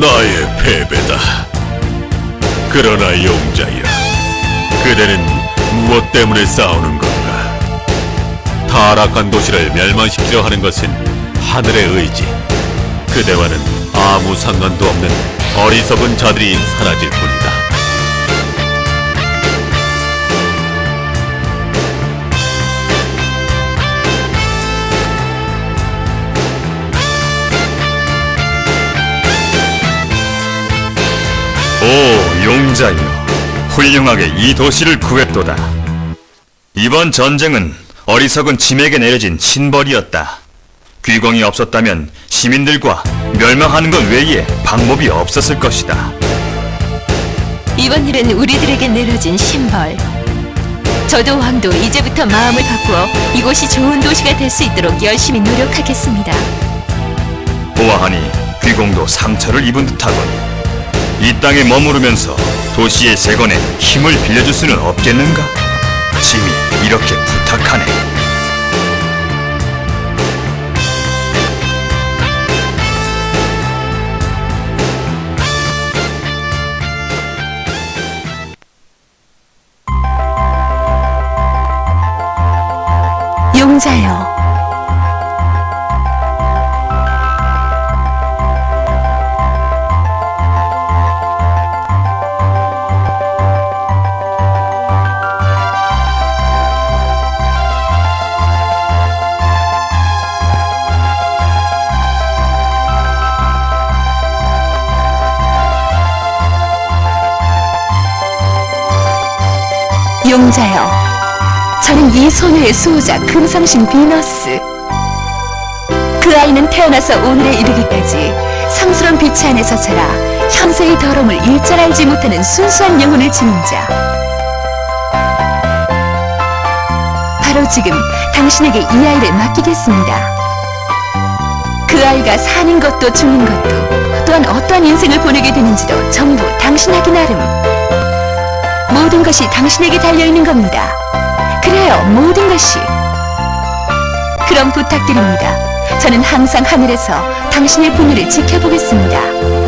나의 패배다. 그러나 용자여, 그대는 무엇 때문에 싸우는 건가? 타락한 도시를 멸망시키려 하는 것은 하늘의 의지. 그대와는 아무 상관도 없는 어리석은 자들이 사라질 뿐이다. 오 용자여 훌륭하게 이 도시를 구했도다 이번 전쟁은 어리석은 짐에게 내려진 신벌이었다 귀공이 없었다면 시민들과 멸망하는 것 외에 방법이 없었을 것이다 이번 일은 우리들에게 내려진 신벌. 저도 왕도 이제부터 마음을 바꾸어 이곳이 좋은 도시가 될 수 있도록 열심히 노력하겠습니다. 보아하니 귀공도 상처를 입은 듯하군 이 땅에 머무르면서 도시의 재건에 힘을 빌려줄 수는 없겠는가? 짐이 이렇게 부탁하네 용자여. 용자여. 저는 이 소녀의 수호자 금상신 비너스. 그 아이는 태어나서 오늘에 이르기까지 성스러운 빛 안에서 자라 현세의 더러움을 일절 알지 못하는 순수한 영혼을 지닌 자. 바로 지금 당신에게 이 아이를 맡기겠습니다. 그 아이가 사는 것도 죽는 것도 또한 어떠한 인생을 보내게 되는지도 전부 당신하기 나름. 모든 것이 당신에게 달려있는 겁니다. 그래요, 모든 것이. 그럼 부탁드립니다. 저는 항상 하늘에서 당신의 분유를 지켜보겠습니다.